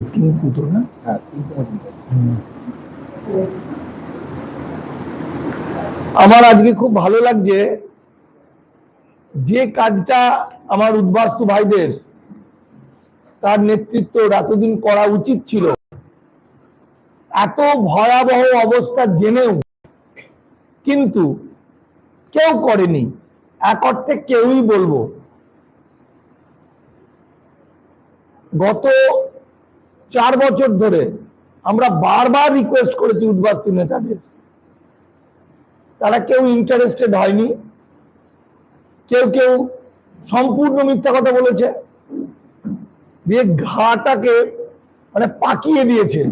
তিন না? হ্যাঁ আমার আজকে খুব ভালো লাগছে যে কাজটা আমার উদ্বাস্তু ভাইদের তার নেতৃত্ব এতদিন করা উচিত ছিল। এত ভয়াবহ অবস্থা জেনেও কিন্তু কেউ করেনি। এক অর্থে কেউই বলব। গত চার বছর ধরে আমরা বারবার রিকোয়েস্ট করেছি উদ্বাস্তু নেতাদের। তারা কেউ ইন্টারেস্টেড হয়নি। কেউ কেউ সম্পূর্ণ মিথ্যা কথা বলেছে। দিয়ে ঘাটাকে মানে পাকিয়ে দিয়েছে।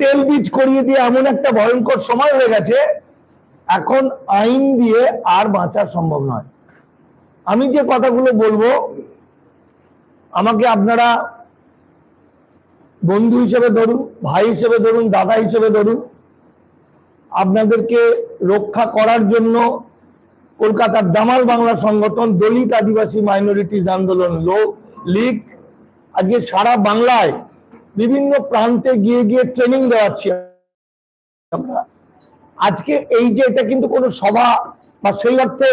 তেল বীজ করিয়ে দিয়ে এমন একটা ভয়ঙ্কর সময় হয়ে গেছে, এখন আইন দিয়ে আর বাঁচা সম্ভব নয়। আমি যে কথাগুলো বলব, আমাকে আপনারা বন্ধু হিসেবে ধরুন, ভাই হিসেবে ধরুন, দাদা হিসেবে ধরুন, আপনাদেরকে রক্ষা করার জন্য কলকাতার দামাল বাংলা সংগঠন দলিত আদিবাসী মাইনরিটিজ আন্দোলন লোক লীগ আজকে সারা বাংলায় বিভিন্ন প্রান্তে গিয়ে গিয়ে ট্রেনিং দেওয়াচ্ছি আমরা। আজকে এই যে এটা কিন্তু কোনো সভা বা সেই অর্থে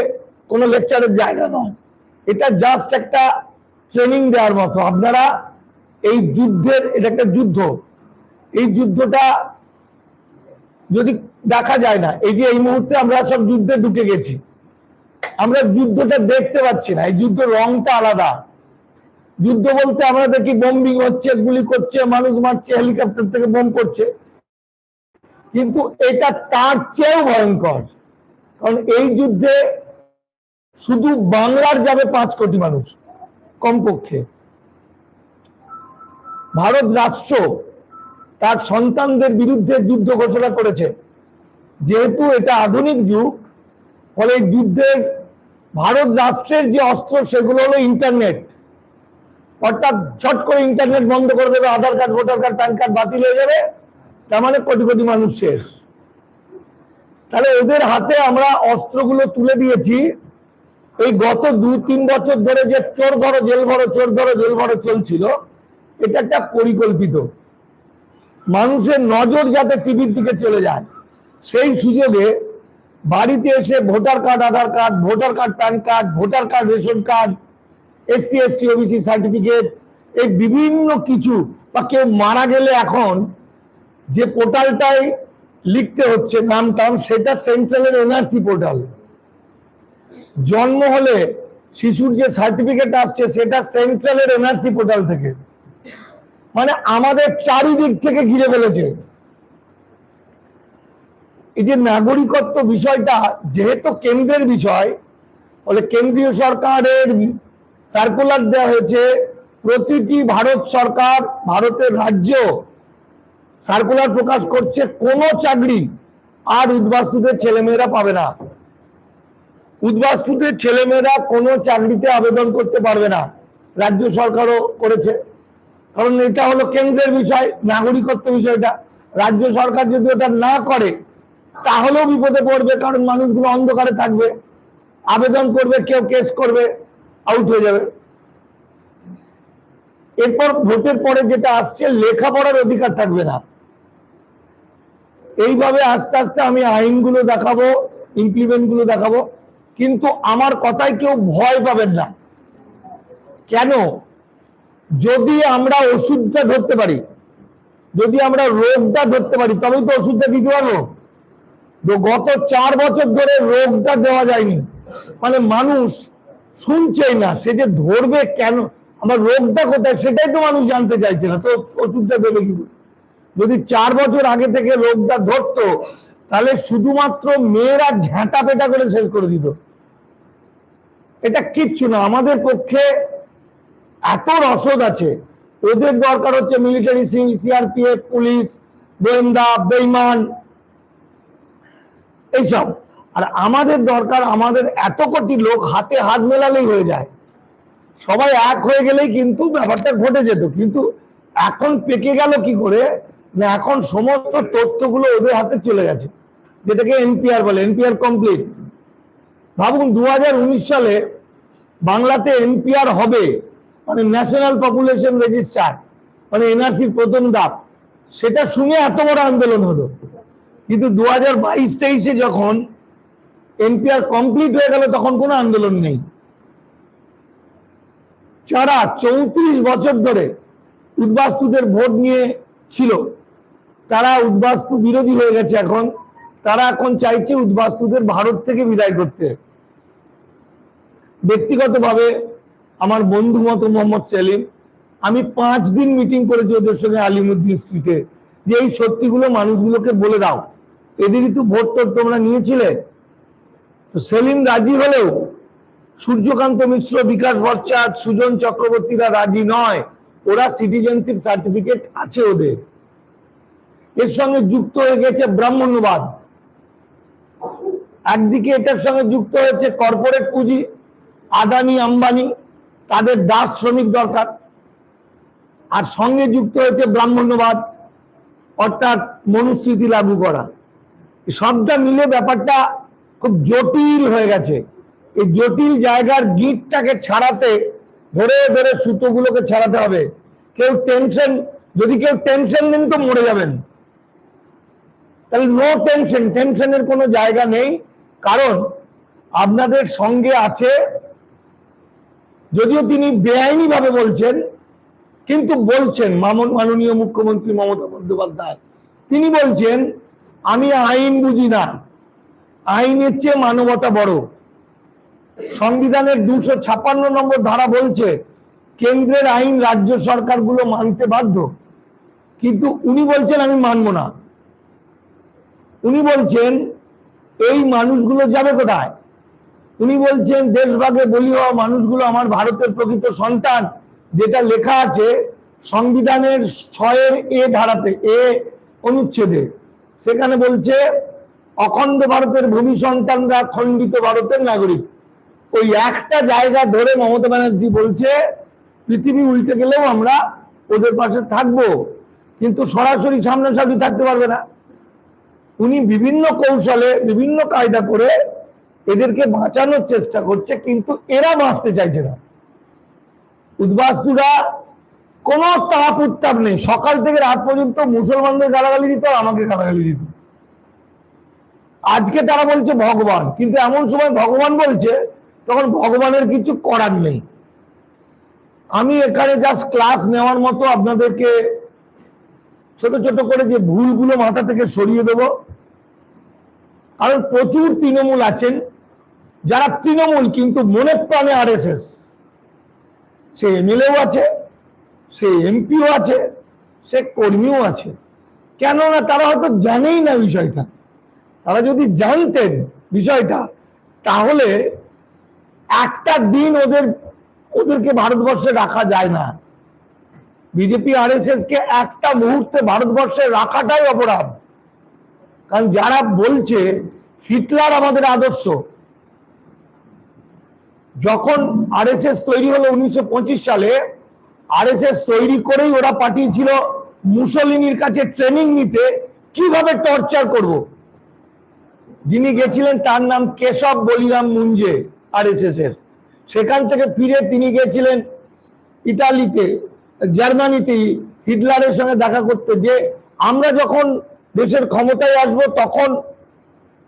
কোনো লেকচারের জায়গা নয়। এটা জাস্ট একটা ট্রেনিং দেওয়ার মতো। আপনারা এই যুদ্ধের, এটা একটা যুদ্ধ। এই যুদ্ধটা যদি দেখা যায় না, এই যে এই মুহূর্তে আমরা সব যুদ্ধে ঢুকে গেছি, আমরা যুদ্ধটা দেখতে পাচ্ছি না। এই যুদ্ধ রংটা আলাদা। যুদ্ধ বলতে আমরা দেখি বোম্বিং হচ্ছে, গুলি করছে, মানুষ মারছে হেলিকপ্টার থেকে বোম করছে। কিন্তু এটা তার চেয়েও ভয়ঙ্কর। কারণ এই যুদ্ধে শুধু বাংলার যাবে পাঁচ কোটি মানুষ, কমপক্ষে। ভারত রাষ্ট্র তার সন্তানদের বিরুদ্ধে যুদ্ধ ঘোষণা করেছে। যেহেতু এটা আধুনিক যুগ, ফলে যুদ্ধের ভারত রাষ্ট্রের যে অস্ত্র, সেগুলো হলো ইন্টারনেট। অর্থাৎ ছট করে ইন্টারনেট বন্ধ করে দেবে, Aadhaar card, voter card, PAN card বাতিল হয়ে যাবে, তার মানে কোটি কোটি মানুষ শেষ। তাহলে ওদের হাতে আমরা অস্ত্রগুলো তুলে দিয়েছি। এই গত দু তিন বছর ধরে যে চোর ধরো, জেল ভরো, চোর ধরো, জেল ভরো চলছিল এটা একটা পরিকল্পিত। মানুষের নজর যাতে টিভির দিকে চলে যায়, সেই সুযোগে বাড়িতে এসে voter card, Aadhaar card, voter card, PAN card, voter card, ration card, SC, ST, OBC certificate, এই বিভিন্ন কিছু, বা কেউ মারা গেলে এখন যে পোর্টালটাই লিখতে হচ্ছে, নাম টাম, সেটা সেন্ট্রালের এনআরসি পোর্টাল। জন্ম হলে শিশুর যে সার্টিফিকেট আসছে, সেটা সেন্ট্রালের এনআরসি পোর্টাল থেকে। মানে আমাদের চারিদিক থেকে ঘিরে ফেলেছে। এই যে নাগরিকত্ব বিষয়টা যেহেতু কেন্দ্রের বিষয় বলে কেন্দ্রীয় সরকারের সার্কুলার দেওয়া হয়েছে, প্রতিটি ভারত সরকার, ভারতের রাজ্য সার্কুলার প্রকাশ করছে, কোন চাকরি আর উদ্বাস্তুদের ছেলেমেয়েরা পাবে না। উদ্বাস্তুদের ছেলেমেয়েরা কোনো চাকরিতে আবেদন করতে পারবে না। রাজ্য সরকারও করেছে। কারণ এটা হলো কেন্দ্রের বিষয়, নাগরিকত্ব বিষয়টা। রাজ্য সরকার যদি ওটা না করে, তাহলেও বিপদে পড়বে, কারণ মানুষগুলো অন্ধকারে থাকবে। আবেদন করবে, কেউ কেস করবে আউট হয়ে যাবে। এরপর ভোটের পরে যেটা আসছে, লেখাপড়ার অধিকার থাকবে না। এইভাবে আস্তে আস্তে আমি আইনগুলো দেখাবো ইমপ্লিমেন্টগুলো দেখাবো, কিন্তু আমার কথায় কেউ ভয় পাবেন না। কেন? যদি আমরা ওষুধটা ধরতে পারি, যদি আমরা রোগটা ধরতে পারি, তবেই তো ওষুধটা দিতে পারব। তো গত চার বছর ধরে রোগটা দেওয়া যায়নি। মানে মানুষ শুনছেই না, সে যে ধরবে কেন, আমার রোগটা কোথায় সেটাই তো মানুষ জানতে চাইছে না, তো ওষুধটা দেবে কি যদি চার বছর আগে থেকে রোগটা ধরতো, তাহলে শুধুমাত্র মেয়েরা ঝ্যাঁটা পেটা করে শেষ করে দিত। এটা কিচ্ছু না, আমাদের পক্ষে এত রসদ আছে। ওদের দরকার হচ্ছে মিলিটারি সিল সিআরপিএফ পুলিশ, গোয়েন্দা, বেইমান, এইসব। আর আমাদের দরকার, আমাদের এত কোটি লোক হাতে হাত মেলালেই হয়ে যায়। সবাই এক হয়ে গেলেই কিন্তু ব্যাপারটা ঘটে যেত। কিন্তু এখন পেকে গেল কি করে? না, এখন সমস্ত তথ্যগুলো ওদের হাতে চলে গেছে। যেটাকে এনপিআর বলে, এনপিআর কমপ্লিট ভাবুন দু হাজার উনিশ সালে বাংলাতে এনপিআর হবে। মানে ন্যাশনাল পপুলেশন রেজিস্টার মানে এনআরসির প্রথম ধাপ, সেটা শুনে এত বড় আন্দোলন হলো। কিন্তু দু হাজার বাইশ তেইশে যখন এনপিআর কমপ্লিট হয়ে গেল, তখন কোনো আন্দোলন নেই। যারা চৌত্রিশ বছর ধরে উদ্বাস্তুদের ভোট নিয়ে ছিল, তারা উদ্বাস্তু বিরোধী হয়ে গেছে এখন। তারা এখন চাইছে উদ্বাস্তুদের ভারত থেকে বিদায় করতে। ব্যক্তিগতভাবে আমার বন্ধু মতো মোহাম্মদ সেলিম, আমি পাঁচ দিন মিটিং করেছি ওদের সঙ্গে আলিমুদ্দিন স্ট্রিটে যে এই সত্যিগুলো মানুষগুলোকে বলে দাও। এদেরই তো ভোট টোট তোমরা নিয়েছিলে। তো সেলিম রাজি হলেও সূর্যকান্ত মিশ্র, বিকাশ ভট্টাচার্য, সুজন চক্রবর্তীরা রাজি নয়। ওরা সিটিজেনশিপ সার্টিফিকেট আছে ওদের। এর সঙ্গে যুক্ত হয়ে গেছে ব্রাহ্মণ্যবাদ। একদিকে এটার সঙ্গে যুক্ত হয়েছে কর্পোরেট পুঁজি, আদানি, আম্বানি তাদের দাস শ্রমিক দরকার। আর সঙ্গে যুক্ত হয়েছে ব্রাহ্মণ্যবাদ, অর্থাৎ মনুস্মৃতি লাগু করা। সবটা মিলে ব্যাপারটা খুব জটিল হয়ে গেছে। এই জটিল জায়গার গিটটাকে ছাড়াতে, ধরে ধরে সুতোগুলোকে ছাড়াতে হবে। কেউ টেনশন যদি কেউ টেনশন নেন তো মরে যাবেন। তাহলে নো টেনশন টেনশনের কোনো জায়গা নেই। কারণ আপনাদের সঙ্গে আছে যদিও তিনি বেআইনি ভাবে বলছেন, কিন্তু বলছেন মামন, মাননীয় মুখ্যমন্ত্রী মমতা বন্দ্যোপাধ্যায়। তিনি বলছেন, আমি আইন বুঝি না। আইনের চেয়ে মানবতা বড়। সংবিধানের দুশো ছাপ্পান্ন নম্বর ধারা বলছে, কেন্দ্রের আইন রাজ্য সরকারগুলো মানতে বাধ্য। কিন্তু উনি বলছেন, আমি মানব না। উনি বলছেন, এই মানুষগুলো যাবে কোথায়? উনি বলছেন, দেশভাগে বলি হওয়া মানুষগুলো আমার ভারতের প্রকৃত সন্তান। যেটা লেখা আছে, সংবিধানের ছয়ের এ ধারাতে, এ অনুচ্ছেদে। সেখানে বলছে, অখণ্ড ভারতের ভূমি সন্তানরা খণ্ডিত ভারতের নাগরিক। ওই একটা জায়গা ধরে মমতা ব্যানার্জি বলছে, পৃথিবী উল্টে গেলেও আমরা ওদের পাশে থাকব। কিন্তু সরাসরি সামনাসামনি থাকতে পারবে না। উনি বিভিন্ন কৌশলে, বিভিন্ন কায়দা করে এদেরকে বাঁচানোর চেষ্টা করছে, কিন্তু এরা বাঁচতে চাইছে না। উদ্বাস্তুরা কোনো তাপ উত্তাপ নেই। সকাল থেকে রাত পর্যন্ত মুসলমানদের গালাগালি দিত আমাকে গালাগালি দিত। আজকে তারা বলছে ভগবান, কিন্তু এমন সময় ভগবান বলছে, তখন ভগবানের কিছু করার নেই। আমি এখানে জাস্ট ক্লাস নেওয়ার মতো আপনাদেরকে ছোট ছোট করে যে ভুলগুলো মাথা থেকে সরিয়ে দেব। কারণ প্রচুর তৃণমূল আছেন। যারা তৃণমূল, কিন্তু মনে প্রাণে আর এস এস সে এমএলএও আছে, সে এমপিও আছে, সে কর্মীও আছে। কেননা তারা হয়তো জানেই না বিষয়টা। তারা যদি জানতেন বিষয়টা, তাহলে একটা দিন ওদের, ওদেরকে ভারতবর্ষে রাখা যায় না। বিজেপি আর কে একটা মুহূর্তে ভারতবর্ষে রাখাটাই অপরাধ। কারণ যারা বলছে, হিটলার আমাদের আদর্শ যখন আরএসএস তৈরি হলো উনিশশো পঁচিশ সালে, আরএসএস তৈরি করেই ওরা পাঠিয়েছিল মুসলিনীর কাছে ট্রেনিং নিতে, কীভাবে টর্চার করব। যিনি গেছিলেন তার নাম কেশব বলিরাম মুঞ্জে, আরএসএস এর। সেখান থেকে ফিরে তিনি গেছিলেন ইতালিতে, জার্মানিতে, হিটলারের সঙ্গে দেখা করতে। যে আমরা যখন দেশের ক্ষমতায় আসব, তখন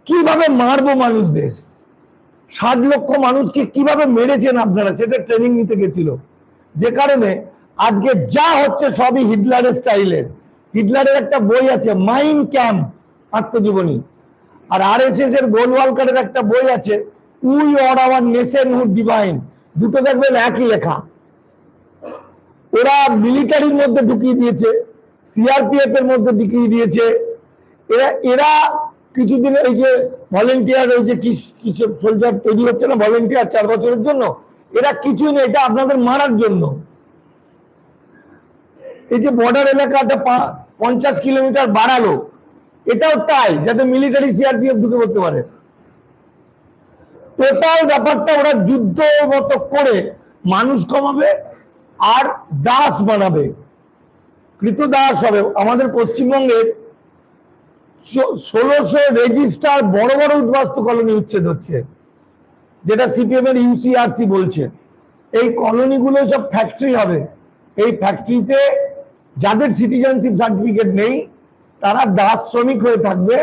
কীভাবে মারবো মানুষদের? ষাট লক্ষ মানুষকে কীভাবে মেরেছেন আপনারা? সেটা ট্রেনিং নিতে গেছিল। যে কারণে আজকে যা হচ্ছে সবই হিটলারের স্টাইলের। হিটলারের একটা বই আছে মাইন্ড ক্যাম্প আত্মজীবনী। আর আর এস এস এর গোলওয়ালকারের একটা বই আছে we or our nationhood defined দুটো দেখবেন একই লেখা। ওরা মিলিটারির মধ্যে ঢুকিয়ে দিয়েছে সিআরপিএফ এর মধ্যে ঢুকিয়ে দিয়েছে। এরা এরা কিছুদিন এই যে ভলেন্টিয়ার ওই যে কিছু সোলজার তৈরি হচ্ছে না ভলেন্টিয়ার চার বছরের জন্য, এরা কিছুই নেই, এটা আপনাদের মারার জন্য। এই যে বর্ডার এলাকাটা পঞ্চাশ কিলোমিটার বাড়ালো, এটাও তাই, যাতে মিলিটারি সিআরপিএফ ঢুকে পড়তে পারে। টোটাল ব্যাপারটা ওরা যুদ্ধ মতো করে মানুষ কমাবে আর দাস বানাবে। কৃত দাস হবে। আমাদের পশ্চিমবঙ্গের ষোলোশো রেজিস্টার বড় বড় উদ্বাস্তু কলোনি উচ্ছেদ হচ্ছে, যেটা সিপিএম এর ইউসিআরসি বলছে। এই কলোনিগুলো সব ফ্যাক্টরি হবে। এই ফ্যাক্টরিতে যাদের সিটিজেনশিপ সার্টিফিকেট নেই, তারা দাস শ্রমিক হয়ে থাকবে।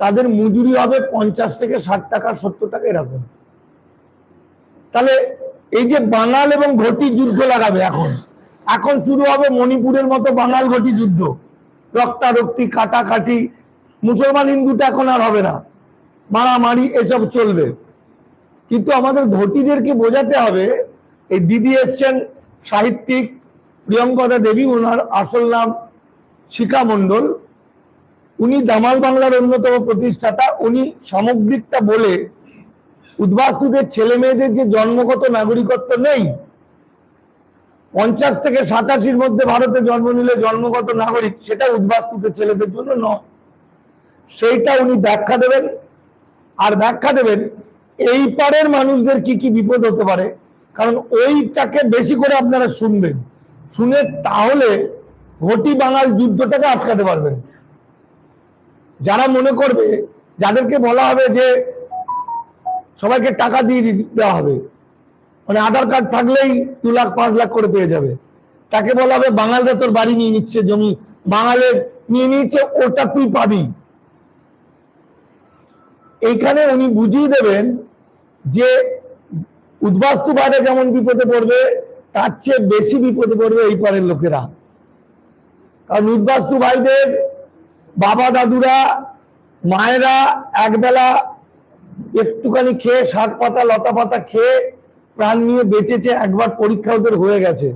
তাদের মজুরি হবে পঞ্চাশ থেকে ষাট টাকা, সত্তর টাকা এরকম। তাহলে এই যে বাঙাল এবং ঘটি যুদ্ধ লাগাবে এখন এখন শুরু হবে মণিপুরের মতো বাঙাল ঘটি যুদ্ধ। রক্তারক্তি, কাটাকাটি মুসলমান হিন্দুটা এখন আর হবে না। মারামারি, এসব চলবে। কিন্তু আমাদের ঘটিদেরকে বোঝাতে হবে, এই দিদি এসছেন সাহিত্যিক প্রিয়ঙ্কদা দেবী ওনার আসল নাম শিখা মণ্ডল। উনি দামাল বাংলার অন্যতম প্রতিষ্ঠাতা। উনি সামগ্রিকটা বলে, উদ্বাস্তুদের ছেলে মেয়েদের যে জন্মগত নাগরিকত্ব নেই, পঞ্চাশ থেকে সাতাশির মধ্যে ভারতে জন্ম নিলে জন্মগত নাগরিক, সেটা উদ্বাস্তুদের ছেলেদের জন্য নয়। সেইটা উনি ব্যাখ্যা দেবেন। আর ব্যাখ্যা দেবেন, এই পারের মানুষদের কি কি বিপদ হতে পারে? কারণ ওইটাকে বেশি করে আপনারা শুনবেন। শুনে তাহলে ঘটি বাঙাল যুদ্ধটাকে আটকাতে পারবেন। যারা মনে করবে, যাদেরকে বলা হবে যে সবাইকে টাকা দিয়ে দেওয়া হবে মানে আধার কার্ড থাকলেই দু লাখ, পাঁচ লাখ করে পেয়ে যাবে। তাকে বলা হবে, বাঙালরা তোর বাড়ি নিয়ে নিচ্ছে জমি, বাঙালের নিয়ে নিচ্ছে ওটা তুই পাবি। এইখানে উনি বুঝিয়ে দেবেন যে উদ্বাস্তু বাইরে যেমন বিপদে পড়বে, তার চেয়ে বেশি বিপদে পড়বে এই পারের লোকেরা। কারণ উদ্বাস্তু ভাইদের বাবা, দাদুরা, মায়েরা একবেলা একটুখানি খেয়ে শাক পাতা, লতা পাতা খেয়ে প্রাণ নিয়ে বেঁচেছে, একবার পরীক্ষা ওদের হয়ে গেছে।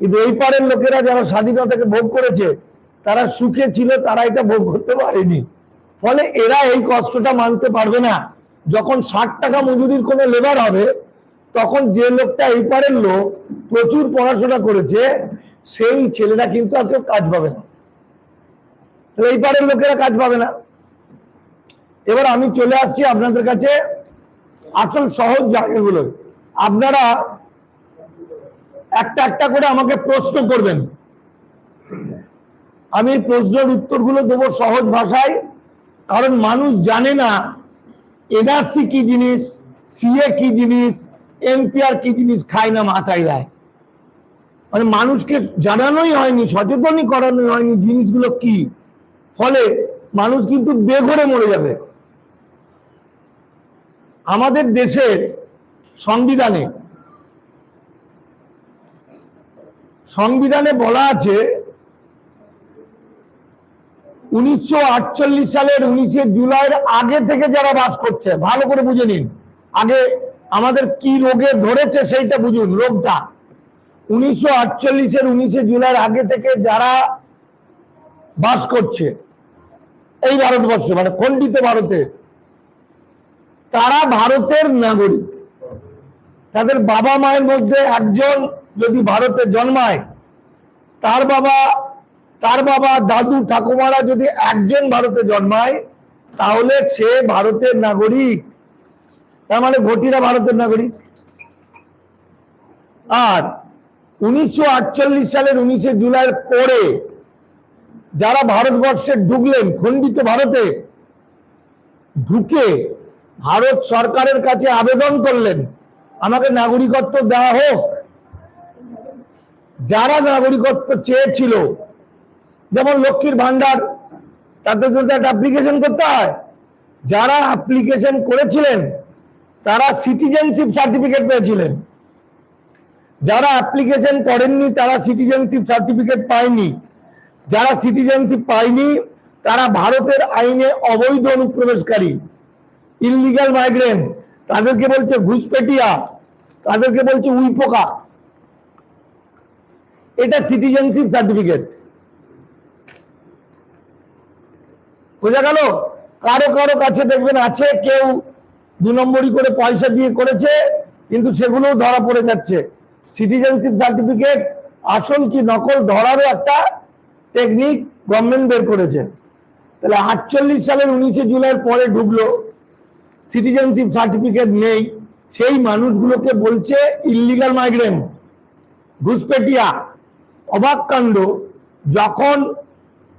কিন্তু এই পারের লোকেরা যারা স্বাধীনতাকে ভোগ করেছে, তারা সুখে ছিল, তারা এটা ভোগ করতে পারেনি। ফলে এরা এই কষ্টটা মানতে পারবে না। যখন ষাট টাকা মজুরির কোনো লেবার হবে, তখন যে লোকটা এই পারের লোক প্রচুর পড়াশোনা করেছে, সেই ছেলেরা কিন্তু আর কেউ কাজ পাবে না। তাহলে এই পারের লোকেরা কাজ পাবে না। এবার আমি চলে আসছি আপনাদের কাছে আসল সহজ জায়গাগুলো। আপনারা একটা একটা করে আমাকে প্রশ্ন করবেন। আমি প্রশ্নের উত্তরগুলো দেবো সহজ ভাষায়। কারণ মানুষ জানে না এনআরসি কি জিনিস, সিএ কি জিনিস, এনপিআর কি জিনিস খায় না মাথায় দেয় মানে মানুষকে জানানোই হয়নি, সচেতনই করানোই হয়নি জিনিসগুলো কি। ফলে মানুষ কিন্তু বেঘরে মরে যাবে। আমাদের দেশের সংবিধানে সংবিধানে বলা আছে উনিশশো আটচল্লিশ সালের উনিশে জুলাইয়ের আগে থেকে যারা বাস করছে, ভালো করে বুঝে নিন। আগে আমাদের কি রোগে ধরেছে সেইটা বুঝুন, রোগটা। উনিশশো আটচল্লিশের উনিশে জুলাইয়ের আগে থেকে যারা বাস করছে, এই ভারতবর্ষে মানে খণ্ডিত ভারতে, তারা ভারতের নাগরিক। তাদের বাবা মায়ের মধ্যে একজন যদি ভারতে জন্মায়, তার বাবা তার বাবা দাদু ঠাকুমারা যদি একজন ভারতে জন্মায়, তাহলে সে ভারতের নাগরিক। তার মানে ঘটিরা ভারতের নাগরিক। আর উনিশশো আটচল্লিশ সালের উনিশে জুলাইয়ের পরে যারা ভারতবর্ষে ঢুকলেন, খণ্ডিত ভারতে, ঢুকে ভারত সরকারের কাছে আবেদন করলেন, আমাকে নাগরিকত্ব দেওয়া হোক। যারা নাগরিকত্ব চেয়েছিল যেমন লক্ষ্মীর ভান্ডার, তাদের জন্য একটা অ্যাপ্লিকেশন করতে হয়। যারা অ্যাপ্লিকেশন করেছিলেন, তারা সিটিজেনশিপ সার্টিফিকেট পেয়েছিলেন। যারা অ্যাপ্লিকেশন করেননি, তারা সিটিজেনশিপ সার্টিফিকেট পায়নি। যারা সিটিজেনশিপ পায়নি, তারা ভারতের আইনে অবৈধ অনুপ্রবেশকারী ইললিগাল মাইগ্রেন্ট তাদেরকে বলছে ঘুষপেটিয়া, তাদেরকে বলছে উইপোকা। এটা সিটিজেনশিপ সার্টিফিকেট বোঝা গেল? কারও কারও কাছে দেখবেন আছে, কেউ দু নম্বরই করে পয়সা দিয়ে করেছে, কিন্তু সেগুলো ধরা পড়ে যাচ্ছে। সিটিজেনশিপ সার্টিফিকেট আসল কি নকল ধরারও একটা টেকনিক গভর্নমেন্ট বের করেছে। তাহলে আটচল্লিশ সালের উনিশে জুলাইয়ের পরে ঢুকলো সিটিজেনশিপ সার্টিফিকেট নেই, সেই মানুষগুলোকে বলছে ইল্লিগাল মাইগ্রেন্ট ঘুষপেটিয়া, অবাক কাণ্ড, যখন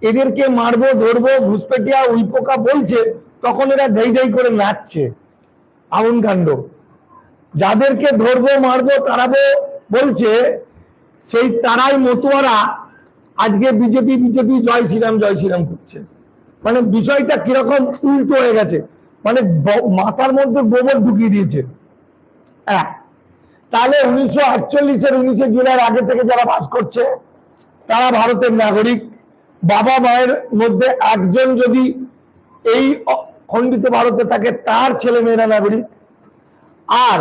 এদেরকে মারবো, ধরবো, ঘুষপেটিয়া, উইপোকা বলছে, তখন এরা ধেই ধেই করে নাচছে। আগুন কাণ্ড। যাদেরকে ধরবো, মারবো, তাড়াবো বলছে, সেই তারাই মতুয়ারা আজকে বিজেপি বিজেপি, জয় শ্রীরাম জয় শ্রীরাম করছে। মানে বিষয়টা কীরকম উল্টো হয়ে গেছে। মানে মাথার মধ্যে গোবর ঢুকিয়ে দিয়েছে। এক। তাহলে উনিশশো আটচল্লিশের উনিশে জুলাই আগে থেকে যারা বাস করছে, তারা ভারতের নাগরিক। বাবা মায়ের মধ্যে একজন যদি এই খণ্ডিত ভারতে থাকে, তার ছেলে মেয়েরা নাগরিক। আর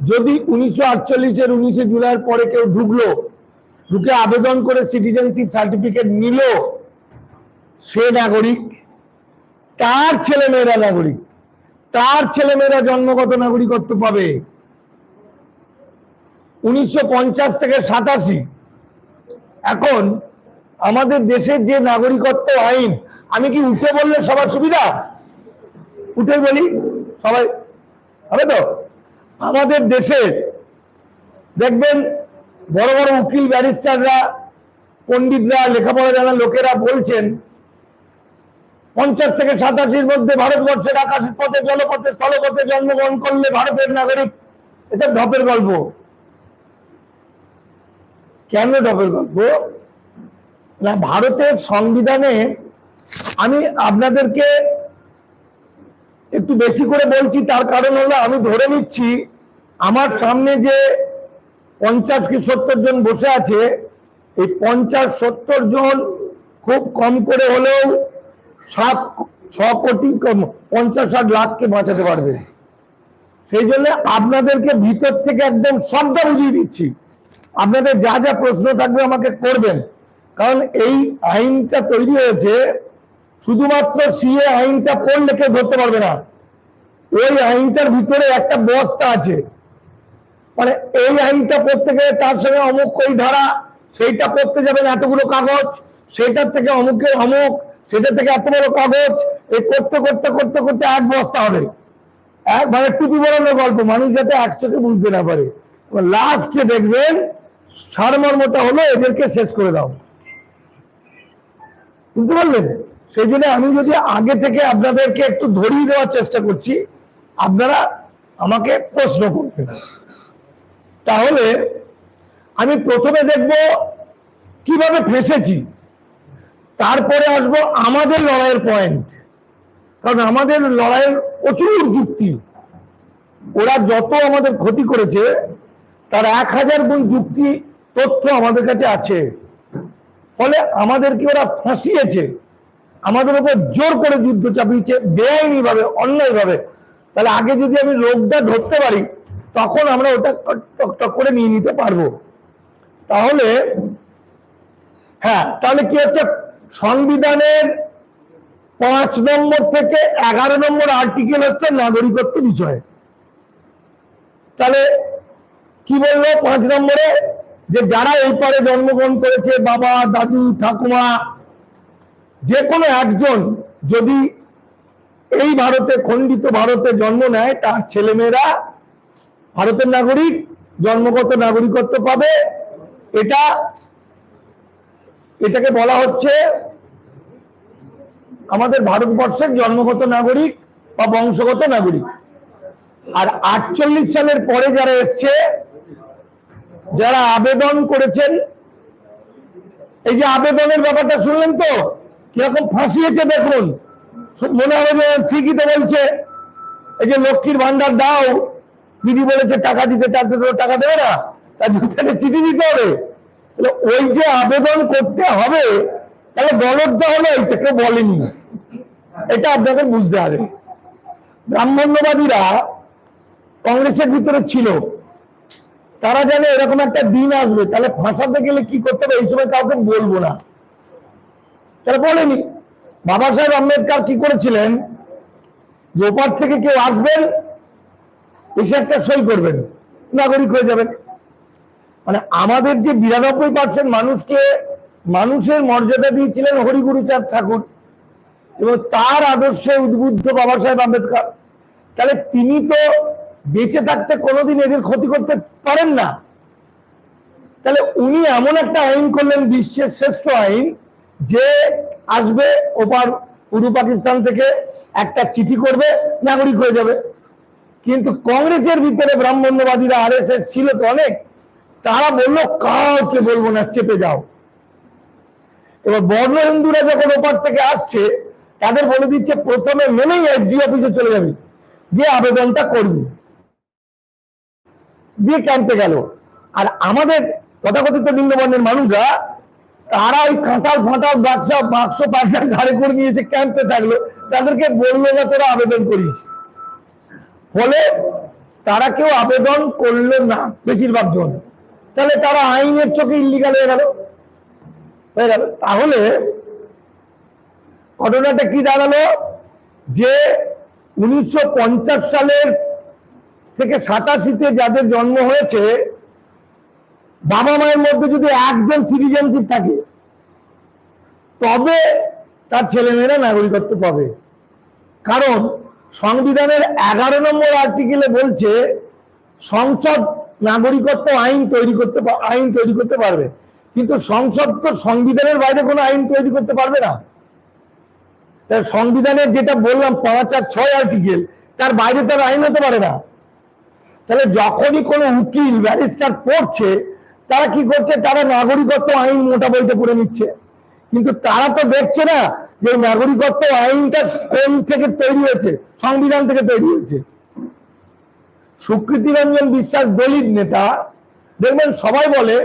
যদি উনিশশো আটচল্লিশের উনিশে জুলাইয়ের পরে কেউ ঢুকলো, ঢুকে আবেদন করে সিটিজেনশিপ সার্টিফিকেট নিল, সে নাগরিক, তার ছেলে মেয়েরা নাগরিক, তার ছেলে মেয়েরা জন্মগত নাগরিকত্ব পাবে। উনিশশো পঞ্চাশ থেকে সাতাশি, এখন আমাদের দেশের যে নাগরিকত্ব আইন, আমি কি উঠে বললে সবার সুবিধা? উঠে বলি, সবাই, হবে তো? আমাদের দেশের দেখবেন বড় বড় উকিল ব্যারিস্টাররা, পণ্ডিতরা, লেখাপড়া জানা লোকেরা বলছেন, পঞ্চাশ থেকে সাতাশির মধ্যে ভারতবর্ষের আকাশ পথে, জলপথে, স্থলপথে জন্মগ্রহণ করলে ভারতের নাগরিক, এসব ঢপের গল্প। কেন ঢপের গল্প? না, ভারতের সংবিধানে আমি আপনাদেরকে একটু বেশি করে বলছি, তার কারণ হলো আমি ধরে নিচ্ছি, আমার সামনে যে পঞ্চাশ কি সত্তর জন বসে আছে, এই পঞ্চাশ সত্তর জন খুব কম করে হলেও সাত, ছ কোটি পঞ্চাশ ষাট লাখকে বাঁচাতে পারবে। সেই জন্য আপনাদেরকে ভিতর থেকে একদম সবটা বুঝিয়ে দিচ্ছি। আপনাদের যা যা প্রশ্ন থাকবে আমাকে করবেন। কারণ এই আইনটা তৈরি হয়েছে, শুধুমাত্র সিএ আইনটা পড়লে কেউ ধরতে পারবে না। ওই আইনটার ভিতরে একটা বস্তা আছে। মানে এই আইনটা পড়তে গেলে তার সঙ্গে অমুক ওই ধারা, সেইটা পড়তে যাবেন এতগুলো কাগজ সেটার থেকে অমুকের অমুক সেটা থেকে এত বড় কাগজ, এই করতে করতে করতে করতে এক বস্তা হবে। এক মানে টুপি বড়ানোর গল্প, মানুষ যাতে একসাথে বুঝতে না পারে। লাস্টে দেখবেন, সারমর্মটা হলো এদেরকে শেষ করে দাও। বুঝতে পারলেন? সেই জন্য আমি যদি আগে থেকে আপনাদেরকে একটু ধরিয়ে দেওয়ার চেষ্টা করছি, আপনারা আমাকে প্রশ্ন করবেন। তাহলে আমি প্রথমে দেখব কীভাবে ফেসেছি। তারপরে আসব আমাদের লড়াইয়ের পয়েন্ট কারণ আমাদের লড়াইয়ের প্রচুর যুক্তি। ওরা যত আমাদের ক্ষতি করেছে, তার এক হাজার গুণ যুক্তি, তথ্য আমাদের কাছে আছে। ফলে আমাদেরকে ওরা ফাঁসিয়েছে? আমাদের উপর জোর করে যুদ্ধ চাপিয়েছে বেআইনি ভাবে অন্যায় ভাবে তাহলে আগে যদি আমি রোগটা ধরতে পারি, তখন আমরা ওটা টক টক করে নিয়ে নিতে পারব। তাহলে হ্যাঁ তাহলে কি হচ্ছে? সংবিধানের পাঁচ নম্বর থেকে এগারো নম্বর আর্টিকেল হচ্ছে নাগরিকত্ব বিষয়। তাহলে কি বলল? পাঁচ নম্বরে যে যারা এই পারে জন্মগ্রহণ করেছে, বাবা, দাদু, ঠাকুমা, যে কোনো একজন যদি এই ভারতে, খণ্ডিত ভারতে জন্ম নেয়, তার ছেলেমেয়েরা ভারতের নাগরিক, জন্মগত নাগরিকত্ব পাবে। এটা, এটাকে বলা হচ্ছে আমাদের ভারতবর্ষের জন্মগত নাগরিক বা বংশগত নাগরিক। আর আটচল্লিশ সালের পরে যারা এসছে যারা আবেদন করেছেন, এই যে আবেদনের ব্যাপারটা শুনলেন তো? কীরকম ফাঁসিয়েছে দেখুন। মনে হবে ঠিকই তো বলছে। এই যে লক্ষ্মীর ভান্ডার দাও, দিদি বলেছে টাকা দিতে চাইতে তো টাকা দেবে না। তার জন্য চিঠি দিতে হবে। ওই যে আবেদন করতে হবে, তাহলে গলতটা হলো এইটা কেউ বলেনি। এটা আপনাদের বুঝতে হবে। ব্রাহ্মণ্যবাদীরা কংগ্রেসের ভিতরে ছিল। তারা জানে এরকম একটা দিন আসবে, তাহলে ফাঁসাতে গেলে কি করতে হবে? এই সময় কাউকে বলব না। তারা বলেনি। বাবা সাহেব আম্বেদকর কি করেছিলেন? যে ওপার থেকে কেউ আসবেন, এসে একটা সই করবেন, নাগরিক হয়ে যাবেন। মানে আমাদের যে বিরানব্বই পার্সেন্ট মানুষকে মানুষের মর্যাদা দিয়েছিলেন হরিগুরুচাঁদ ঠাকুর, এবং তার আদর্শে উদ্বুদ্ধ বাবা সাহেব আম্বেদকর। তাহলে তিনি তো বেঁচে থাকতে কোনোদিন এদের ক্ষতি করতে পারেন না। তাহলে উনি এমন একটা আইন করলেন, বিশ্বের শ্রেষ্ঠ আইন, যে আসবে, ওপার পূর্ব পাকিস্তান থেকে একটা চিঠি করবে, নাগরিক হয়ে যাবে। কিন্তু কংগ্রেসের ভিতরে ব্রাহ্মণ্যবাদীরা আর ছিল তো অনেক, তারা বলল, কাউকে বলব না, চেপে যাও। এবার বর্ণ হিন্দুরা যখন ওপার থেকে আসছে, তাদের বলে দিচ্ছে, প্রথমে মেনেই এসডি অফিসে চলে যাবি দিয়ে আবেদনটা করবি। দিয়ে ক্যাম্পে গেল। আর আমাদের তথাকথিত নিম্নবর্ণের মানুষরা, তারা ওই কাঁটাল ফাঁটাল বাক্সা, বাক্স পাশা ঘাড়ে করে নিয়েছে ক্যাম্পে থাকল। তাদেরকে বলল না তোরা আবেদন করিস। ফলে তারা কেউ আবেদন করল না, বেশিরভাগ জন। তাহলে তারা আইনের চোখে ইলিগাল হয়ে গেল। হয়ে গেল। তাহলে ঘটনাটা কি দাঁড়াল? যে উনিশশো পঞ্চাশ সালের থেকে সাতাশিতে যাদের জন্ম হয়েছে, বাবা মায়ের মধ্যে যদি একজন সিটিজেনশিপ থাকে, তবে তার ছেলেমেয়েরা নাগরিকত্ব পাবে। কারণ সংবিধানের এগারো নম্বর আর্টিকেলে বলছে, সংসদ নাগরিকত্ব আইন তৈরি করতে আইন তৈরি করতে পারবে। কিন্তু সংসদ তো সংবিধানের বাইরে কোনো আইন তৈরি করতে পারবে না। সংবিধানের যেটা বললাম পাঁচ আর ছয় আর্টিকেল তার বাইরে তার আইন হতে পারে না। তাহলে যখনই কোনো উকিল ব্যারিস্টার পড়ছে, তারা কি করছে? তারা নাগরিকত্ব আইন মোটা বইতে পড়ে নিচ্ছে। কিন্তু তারা তো দেখছে না যে নাগরিকত্ব আইনটা কোন থেকে তৈরি হয়েছে, সংবিধান থেকে তৈরি হয়েছে। সুকৃতি রঞ্জন বিশ্বাস দলিত নেতা, দেখবেন সবাই বলে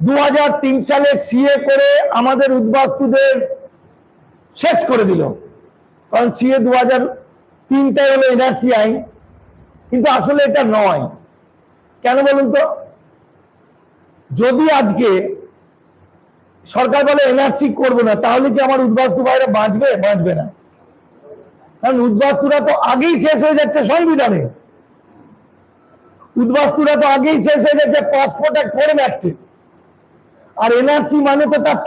দু হাজার তিন সালে সিএ করে আমাদের উদ্বাস্তুদের শেষ করে দিল। কারণ সিএ দু হাজার তিনটাই হলো এনআরসি আইন, কিন্তু আসলে এটা নয়। কেন বলুন তো? যদি আজকে সরকার বলে এনআরসি করব না, তাহলে কি আমার উদ্বাস্তু ভাইরা বাঁচবে? বাঁচবে না। কারণ উদ্বাস্তুরা তো আগেই শেষ হয়ে যাচ্ছে সংবিধানে। উদ্বাস্তুরা তো আগেই শেষ হয়ে যাচ্ছে পাসপোর্ট এক অ্যাক্টে আর এনআরসি মানে তো তার